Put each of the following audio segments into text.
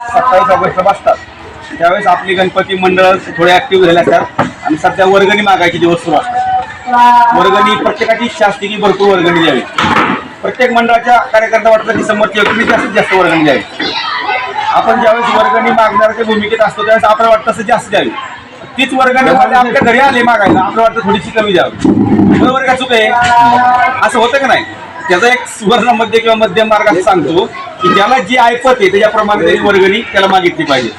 सत्तावीस ऑगस्टला बसतात. त्यावेळेस आपली गणपती मंडळ थोडे ऍक्टिव्ह झाले असतात. आणि सध्या वर्गणी मागायचे दिवस सुरू असतात. वर्गणी प्रत्येकाची की भरपूर वर्गणी द्यावी. प्रत्येक मंडळाच्या कार्यकर्ता वाटतं की समोरच्या व्यक्तीने जास्तीत जास्त वर्गणी द्यावी. आपण ज्यावेळेस वर्गणी मागणाऱ्याच्या भूमिकेत असतो त्यावेळेस आपल्याला वाटतं असं जास्त द्यावी. तीच वर्गणी मध्ये आपल्या घरी आले मागायला आपलं वाटतं थोडीशी कमी द्यावी. बरोबर का चुक आहे असं होतं का नाही? त्याचा एक सुवर्ण मध्य किंवा मध्यम मार्ग असं सांगतो. की ज्याला जी ऐपत आहे त्याच्याप्रमाणे त्याची वर्गणी त्याला मागितली पाहिजे.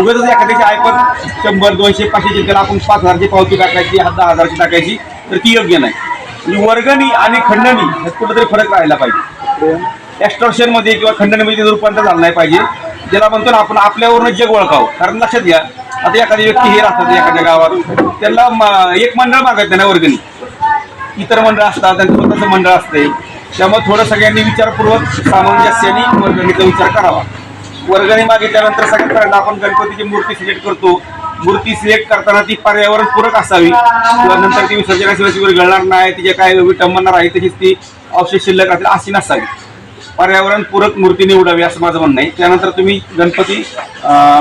उगाच एखाद्याची ऐपत शंभर दोनशे पाचशेची त्याला आपण पाच हजारची पावती टाकायची दहा हजारची टाकायची तर ती योग्य नाही. म्हणजे वर्गणी आणि खंडणी ह्यात कुठेतरी फरक राहायला पाहिजे. एक्स्टॉर्शनमध्ये किंवा खंडणीमध्ये रूपांतर झालं नाही पाहिजे. ज्याला म्हणतो ना आपण आपल्यावरून जग ओळखावं. कारण लक्षात घ्या आता एखादी व्यक्ती हे राहतात एखाद्या गावात त्याला एक मंडळ मागत नाही ना वर्गणी. इतर मंडळ असतात त्यांचं स्वतःचं मंडळ असते त्यामुळे थोडं सगळ्यांनी विचारपूर्वक सामंजस्याने वर्गणीचा विचार करावा. वर्गणी मागितल्यानंतर सगळ्यात पहिल्यांदा आपण गणपतीची मूर्ती सिलेक्ट करतो. मूर्ती सिलेक्ट करताना ती पर्यावरणपूरक असावी. किंवा नंतर ती विसर्जनाशिवाय विरघळणार नाही. तिचे काय विटंबणार आहे तशीच ती अवशेष शिल्लक राहतील अशी नसावी. पर्यावरणपूरक मूर्ती निवडावी असं माझं म्हणणं आहे. त्यानंतर तुम्ही गणपती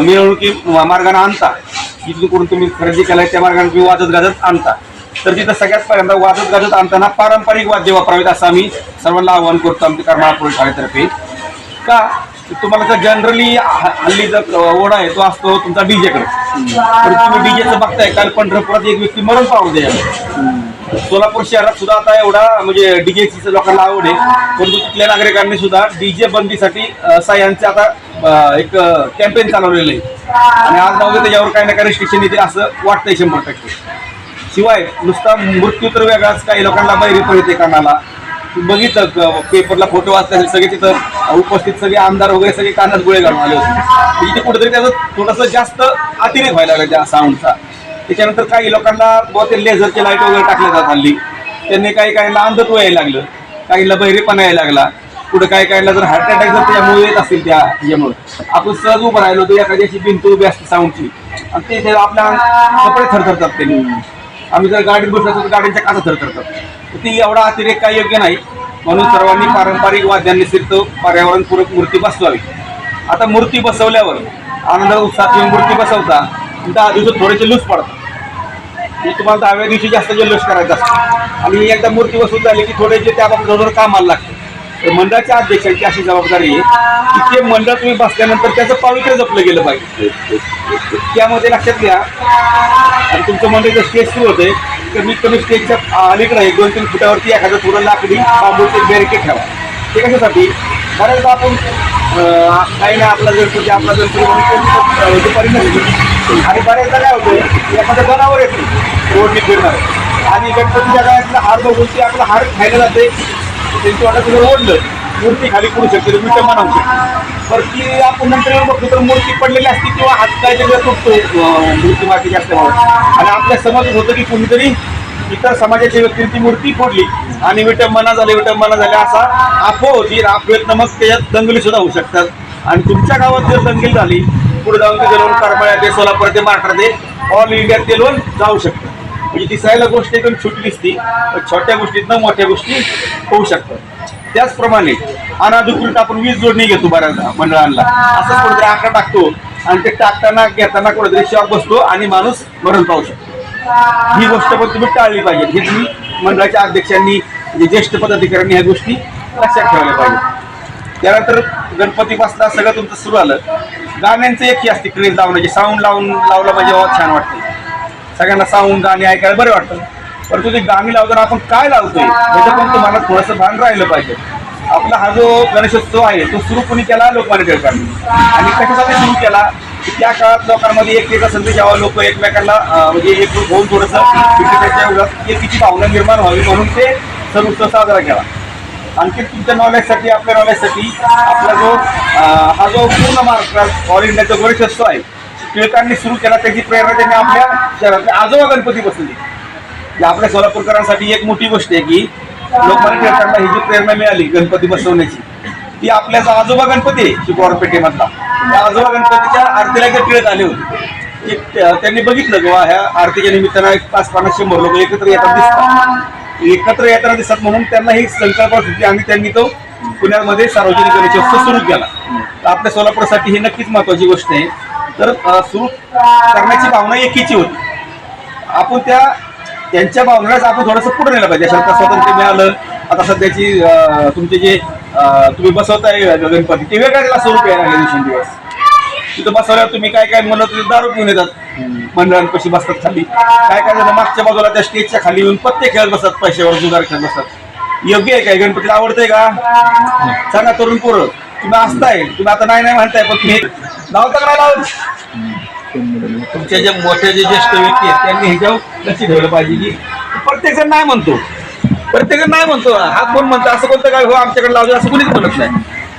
मिरवणुकी मार्गाने आणता. जिथून तुम्ही खरेदी केलाय त्या मार्गाने तुम्ही वाजत गाजत आणता. तर तिथं सगळ्याच पहिल्यांदा वाजत गाजत आणताना पारंपरिक वाद्य वापरावेत असं आम्ही सर्वांना आवाहन करतो आमच्या करमाळा पोलीस शाळेतर्फे. का? तुम्हाला जर जनरली हल्ली जर ओढा आहे तो असतो तुमचा डीजेकडे. तर तुम्ही डीजेचं बघताय काल पंढरपुरात एक व्यक्ती मरण पावलं त्याच्यात. सोलापूर शहरात सुद्धा आता एवढा म्हणजे डीजेची लोकांना आवड आहे. परंतु तिथल्या नागरिकांनी सुद्धा डीजे बंदीसाठी साह्यांचे आता एक कॅम्पेन चालवलेलं आहे. आणि आज नव्हतं त्याच्यावर काही ना काही रिस्ट्रिक्शन येते असं वाटतंय शंभर टक्के. शिवाय नुसता मृत्यू तर वेगळाच काही लोकांना बैरी पडते येते कानाला. बघितलं पेपरला फोटो वाचता सगळे तिथं उपस्थित सगळे आमदार वगैरे सगळे कानात गोळे घालून आले होते. म्हणजे इथे कुठेतरी त्याचं थोडंसं जास्त अतिरेक व्हायला लागला त्या साऊंडचा त्याच्यानंतर काही लोकांना बहुत लेझरचे लाइट वगैरे टाकले जात हल्ली. त्यांनी काही काहींना अंधत्व यायला लागलं. काहींना बहिरेपणा यायला लागला. कुठं काही काहींना जर हार्ट अटॅक जर त्यामुळे येत असेल त्या यामुळे आपण सहज उभं राहिलो तर एखादी अशी भिंत उभी असते साऊंडची आणि ते ते आपल्या कपडे थरथरतात त्यांनी. आम्ही जर गाडीत बसलो तर गाडीच्या काचा थरथरतात तर ती एवढा अतिरेक काही योग्य नाही. म्हणून सर्वांनी पारंपरिक वाद्यांनी सिद्ध पर्यावरणपूरक मूर्ती बसवावी. आता मूर्ती बसवल्यावर आनंद उत्साहात येऊन मूर्ती बसवता दहा दिवसात थोडेसे लूज पडतात. म्हणजे तुम्हाला दहाव्या दिवशी जास्त जल्लोष करायचा असतो. आणि एकदा मूर्ती बसून झाली की थोडे जे त्या बाबतीत थोडं कामाला लागतं. मंडळाच्या अध्यक्षांची अशी जबाबदारी आहे की ते मंडळ तुम्ही बसल्यानंतर त्याचं पावित्र्य जपलं गेलं पाहिजे. त्यामध्ये लक्षात घ्या. आणि तुमचं मंडळ जर स्टेज सुरू होते कमीत कमी स्टेजच्या अलीकडे एक दोन तीन फुटावरती एखादं थोडं लाकडी बांबूचे बॅरिकेड ठेवा. ते कशासाठी? बऱ्याचदा आपण काही नाही आपला जर गणपती आपला जर दुपारी नसतो आणि बऱ्याचदा काय होतं एखादं जनावर येतो रोडनी फिरणार. आणि गणपतीच्या गावातला हार बघून ते आपला हार खायला जाते त्यांची वाटत तुला ओढलं. मूर्ती खाली पडू शकते विटं होऊ शकते. तर ती आपण नंतर बघतो तर मूर्ती पडलेली असते किंवा हात काय त्याच्या तुटतो मूर्ती मातीची असल्यामुळे. आणि आपल्या समजत होतं की कोणीतरी इतर समाजाच्या व्यक्तीने ती मूर्ती फोडली. आणि विटंबना झाली विटंबना झाल्या असा अफवा होती प्रयत्न मग त्याच्यात दंगली सुद्धा होऊ शकतात. आणि तुमच्या गावात जर दंगल झाली पुढे जाऊन ते जलवून करमाळ्या ते सोलापूर ते महाराष्ट्र ते ऑल इंडियात ते लोन जाऊ शकतं. म्हणजे दिसायला गोष्ट एकदम छोटी दिसती पण छोट्या गोष्टीतनं मोठ्या गोष्टी होऊ शकतात. त्याचप्रमाणे अनाधिकृत आपण वीज जोडणी घेतो बऱ्याचदा मंडळांना. असंच कुठेतरी आकडा टाकतो आणि ते टाकताना घेताना कुठेतरी शॉक बसतो आणि माणूस मरण पाहू शकतो. ही गोष्ट पण तुम्ही टाळली पाहिजे. हे तुम्ही मंडळाच्या अध्यक्षांनी म्हणजे ज्येष्ठ पदाधिकाऱ्यांनी ह्या गोष्टी लक्षात ठेवल्या पाहिजे. त्यानंतर गणपती बसला सगळं तुमचं सुरू आलं गाण्यांचं एक ही असते क्रेज लावण्याची. साऊंड लावून लावलं म्हणजे छान वाटते. सगळ्यांना सांगून गाणी ऐकायला बरं वाटतं. परंतु ते गाणी लावताना आपण काय लावतोय याचं पण तुम्हाला थोडंसं भान राहिलं पाहिजे. आपला हा जो गणेशोत्सव आहे तो सुरू कोणी केला लोकमान्य टिळकांनी आणि कशासाठी सुरू केला? की त्या काळात लोकांमध्ये एकमेका संदेश यावा लोक एकमेकांना म्हणजे एक होऊन थोडंसं एकमेकांच्या एकीची भावना निर्माण व्हावी म्हणून ते सण उत्सव साजरा केला. आणखी तुमच्या नॉलेजसाठी आपल्या नॉलेजसाठी आपला जो हा जो पूर्ण महाराष्ट्रात ऑल इंडियाचा गणेशोत्सव आहे टिळकांनी सुरू केला त्याची प्रेरणा त्यांनी आपल्या शहरातल्या आजोबा गणपती बसवली आपल्या सोलापूरकरांसाठी एक मोठी गोष्ट आहे की लोकमान्य टिळकांना ही जी प्रेरणा मिळाली गणपती बसवण्याची ती आपल्या आजोबा गणपती आहे शिकवार पेठेमधला त्या आजोबा गणपतीच्या आरतीला जे टिळक आले होते त्यांनी बघितलं किंवा ह्या आरतीच्या निमित्तानं एक पाच पन्नास शंभर लोक एकत्र येतात दिसतात. एकत्र येताना दिसतात म्हणून त्यांना ही संकल्पना सुचली आणि त्यांनी तो पुण्यामध्ये सार्वजनिक गणेशोत्सव सुरू केला. तर आपल्या सोलापूरसाठी ही नक्कीच महत्वाची गोष्ट आहे. तर सुरू करण्याची भावना एकीची होती. आपण त्या त्यांच्या भावनेलाच आपण थोडंसं पुढे नेलं पाहिजे. आता स्वातंत्र्य मिळालं आता सध्याची तुमचे जे तुम्ही बसवताय गणपती ते वेगळ्या त्याला स्वरूप यायला दिवसेंदिवस. तिथं बसवल्यावर तुम्ही काय काय म्हणलं तुम्ही दारू पिऊन येतात. मंडळांपाशी बसतात खाली. काय काय झालं मागच्या बाजूला त्या स्टेजच्या खाली येऊन पत्ते खेळत बसतात पैशावर जुगार खेळत बसतात. योग्य आहे काय? गणपतीला आवडतंय का? सांगा तरुण पोरं. तुम्ही असताय. तुम्ही आता नाही नाही म्हणताय पण तुम्ही लावता का नाही लावत. तुमच्या ज्या मोठ्या जे ज्येष्ठ व्यक्ती आहेत त्यांनी ह्याच्यावर लक्ष ठेवलं पाहिजे की प्रत्येक जण नाही म्हणतो. प्रत्येक जण नाही म्हणतो. हा कोण म्हणतो असं कोणतं काय हो आमच्याकडे लावलं असं कोणीच म्हणत नाही.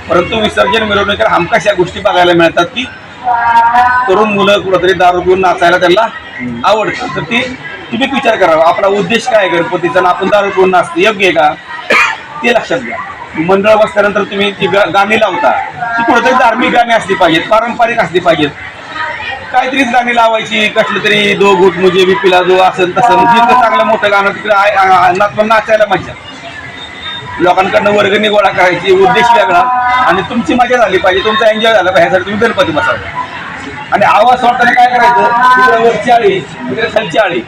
परंतु विसर्जन मिरवणुकीला हमखास या गोष्टी बघायला मिळतात की तरुण मुलं कुठंतरी दारू पिऊन नाचायला त्यांना आवडतं. तर ती तुम्ही विचार करावा. आपला उद्देश काय आहे गणपतीचा? आपण दारू पिऊन नाचतो. योग्य आहे का? ते लक्षात घ्या. मंडळ बसल्यानंतर तुम्ही ती गाणी लावता. ती कुठेतरी धार्मिक गाणी असली पाहिजेत पारंपरिक असली पाहिजेत. काहीतरीच गाणी लावायची कसलं तरी दो गुट मुजे बिपिला जो असं तसं. जिथं चांगलं मोठं गाणं तिकडे पण नाचायला मजा लोकांकडनं वर्गणी गोळा करायची उद्देश वेगळा. आणि तुमची मजा झाली पाहिजे तुमचा एन्जॉय झाला पाहिजे ह्यासाठी तुम्ही गणपती बसावा. आणि आवाज सोडताना काय करायचं? तिकडे वरची आळी तिकडे खालची आळी.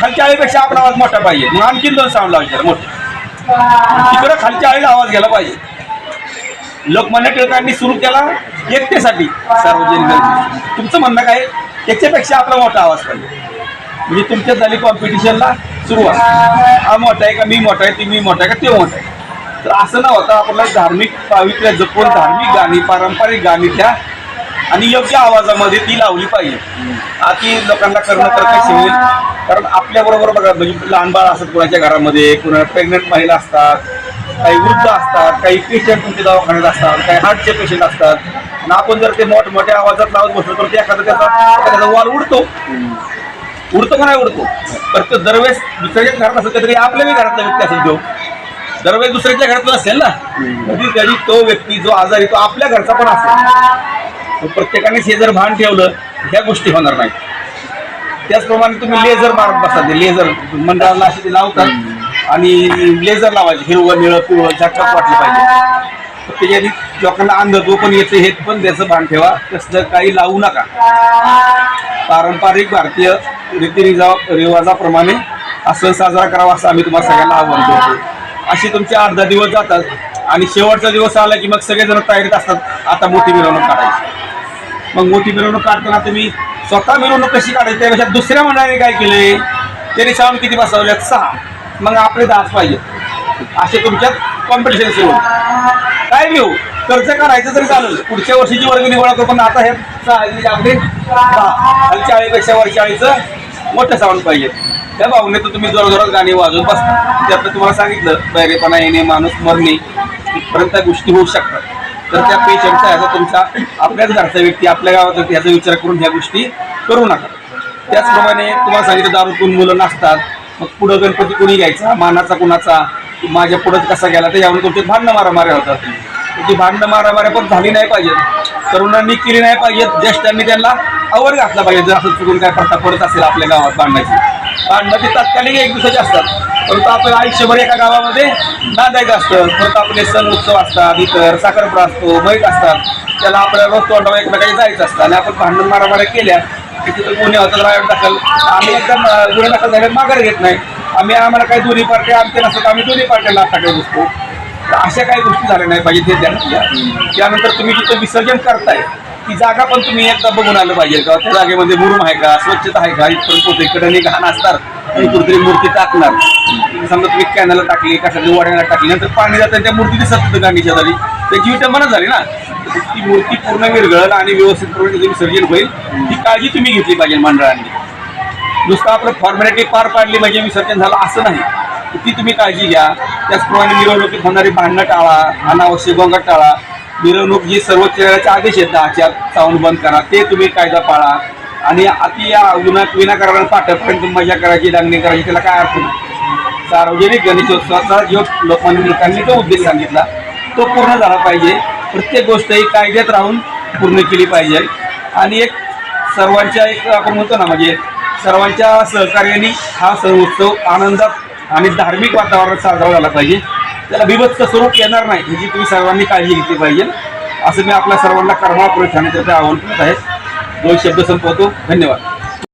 खालच्या आळीपेक्षा आपला आवाज मोठा पाहिजे. मग आणखीन दोन साऊंड लावायचे मोठे. तिकडे खालच्या आळीला आवाज गेला पाहिजे. लोकमान्य टिळकांनी सुरू केला एकतेसाठी सार्वजनिक तुमचं म्हणणं काय? त्याच्यापेक्षा आपला मोठा आवाज पाहिजे. म्हणजे तुमच्यात झाली कॉम्पिटिशनला सुरुवात. हा मोठा आहे का? मी मोठा आहे ती मी मोठा आहे का? ते मोठा आहे. तर असं न होता आपल्याला धार्मिक पावित्र्य जपून धार्मिक गाणी पारंपरिक गाणी त्या आणि योग्य आवाजामध्ये ती लावली पाहिजे. आती लोकांना करणं तर कशी होईल? कारण आपल्याबरोबर बघा म्हणजे लहान बाळ असतात कोणाच्या घरामध्ये कुणा प्रेग्नेंट महिला असतात काही वृद्ध असतात काही पेशंट तुमच्या दवाखान्यात असतात काही हार्टचे पेशंट असतात. आणि आपण जर ते मोठमोठ्या आवाजात लावत बसलो तर ते एखादा त्याचा एखादा वॉल उडतो. उडतो का नाही उडतो? तर तो दरवेळेस दुसऱ्याच्या घरात असेल तरी आपल्या घरातला व्यक्ती असेल तो. दरवेळेस दुसऱ्याच्या घरातला असेल ना? कधी कधी तो व्यक्ती जो आजारी तो आपल्या घरचा पण असेल. तर प्रत्येकाने हे जर भान ठेवलं ह्या गोष्टी होणार नाहीत. त्याचप्रमाणे तुम्ही लेझर मारत बसा ते लेझर मंडळाला असे ते लावतात आणि लेझर लावायचे हिरवं निळं पिवळं झटक वाटलं पाहिजे. त्याच्याने लोकांना अंधत्व पण येते हे पण त्याचं भान ठेवा. तसलं काही लावू नका. पारंपरिक भारतीय रीतीरिजा रिवाजाप्रमाणे हा सण साजरा करावा असं आम्ही तुम्हाला सगळ्यांना आव्हान करतो. असे तुमचे अर्धा दिवस जातात आणि शेवटचा दिवस आला की मग सगळेजण तयारीत असतात आता मोठी मिरवणूक काढायची. मग मोठी मिरवणूक काढताना तुम्ही स्वतः मिरवणूक कशी काढायची? त्यापेक्षा दुसऱ्या मंडळाने काय केले? त्यांनी साऊंड किती बसवल्यात? सहा. मग आपले दहाच पाहिजे असे तुमच्यात कॉम्पिटिशन सुरू काय घेऊ कर्ज काढायचं तरी चालेल. पुढच्या वर्षीची वर्गणी गोळा करू पण आता हे सहा आपले दहा खालच्या आळीपेक्षा वरच्या आळीचं मोठं साऊंड पाहिजे. त्या भावनेत तुम्ही जोरजोरात गाणी वाजवत बसता. त्यातलं तुम्हाला सांगितलं बैरेपणा येणे माणूस मरणे इथपर्यंत त्या गोष्टी होऊ शकतात. तर त्या पेशंटचा ह्याचा तुमचा आपल्याच घरचा व्यक्ती आपल्या गावात व्यक्ती ह्याचा विचार करून ह्या गोष्टी करू नका. त्याचप्रमाणे तुम्हाला सांगितलं दारूतून मुलं नसतात. मग पुढं गणपती कुणी घ्यायचा? मानाचा कुणाचा? माझ्या पुढं कसा गेला? तर त्याच्यावर तुमचे भांडणं मारामाऱ्या होतात. ती भांडणं मारामाऱ्या पण झाली नाही पाहिजेत तरुणांनी केली नाही पाहिजेत ज्येष्ठांनी त्यांना आवर घातला पाहिजे. जर असं चुकून काय प्रथा पडत असेल आपल्या गावात भांडण्याची भांडणं ते तात्कालिक एक दिवसाचे असतात. परंतु आपल्याला आयुष्यभर एका गावामध्ये नांदायचं असतं. परंतु आपले सण उत्सव असतात इतर साखरपुडा असतो मैत असतात. त्याला आपल्याला रोज तोंडावर एकमेकांनी जायचं असतं. आणि आपण भांडण मारामाऱ्या केल्या की तिथं गुन्हे होतात रायट दाखल. आम्ही एकदम गुन्हे दाखल झाल्यात माघार घेत नाही. आम्ही आम्हाला काही दोन्ही पार्ट्या आमचे नसतात आम्ही दोन्ही पार्ट्याला टाकत असतो अशा काही गोष्टी झाल्या नाही पाहिजे ते त्यानंतर तुम्ही जिथं विसर्जन करताय ती जागा पण तुम्ही एकदा बघून आलं पाहिजे का? त्या जागेमध्ये मुरुम आहे का? स्वच्छता आहे का? इथपर्यंत पोहोचते इकडे घाण असणार आणि कुठेतरी मूर्ती टाकणार. तुम्ही समजा तुम्ही कॅनलला टाकली कशातरी वाड्याला टाकली नंतर पाणी जातं त्या मूर्ती दिसत होतं गांडीच्या झाली त्याची विटंबना झाली ना? ती मूर्ती पूर्ण विरघळल आणि व्यवस्थितपणे विसर्जन होईल ती काळजी तुम्ही घेतली पाहिजे मंडळांनी. नुसतं आपलं फॉर्मॅलिटी पार पाडली म्हणजे विसर्जन झालं असं नाही. तर ती तुम्ही काळजी घ्या. त्याचप्रमाणे मिरवणुकीत होणारी भांडणं टाळा अनावश्यक गोंगाट टाळा. मिरवणूक जी सर्वोच्च न्यायालयाचे आदेश आहेत दहाच्या साऊंड बंद करा. ते तुम्ही कायदा पाळा. आणि अति या विना विनाकारण पाठपर्यंत मजा करायची दांगणी करायची त्याला काय अर्थ नाही. सार्वजनिक गणेशोत्सवाचा जो लोकांनी लोकांनी जो उद्देश सांगितला तो पूर्ण झाला पाहिजे. प्रत्येक गोष्ट ही कायद्यात राहून पूर्ण केली पाहिजे. आणि एक सर्वांच्या एक आपण म्हणतो ना म्हणजे सर्वांच्या सहकार्याने हा सण उत्सव आनंदात आणि धार्मिक वातावरणात साजरा झाला पाहिजे. त्याला बिभत्स स्वरूप येणार नाही. ह्याची तुम्ही सर्वांनी काळजी घेतली पाहिजे. असं मी आपल्या सर्वांना कर्मापूर्वक ठाण्यातर्फे आवाहन करत आहे. दोन शब्द संपवतो. धन्यवाद.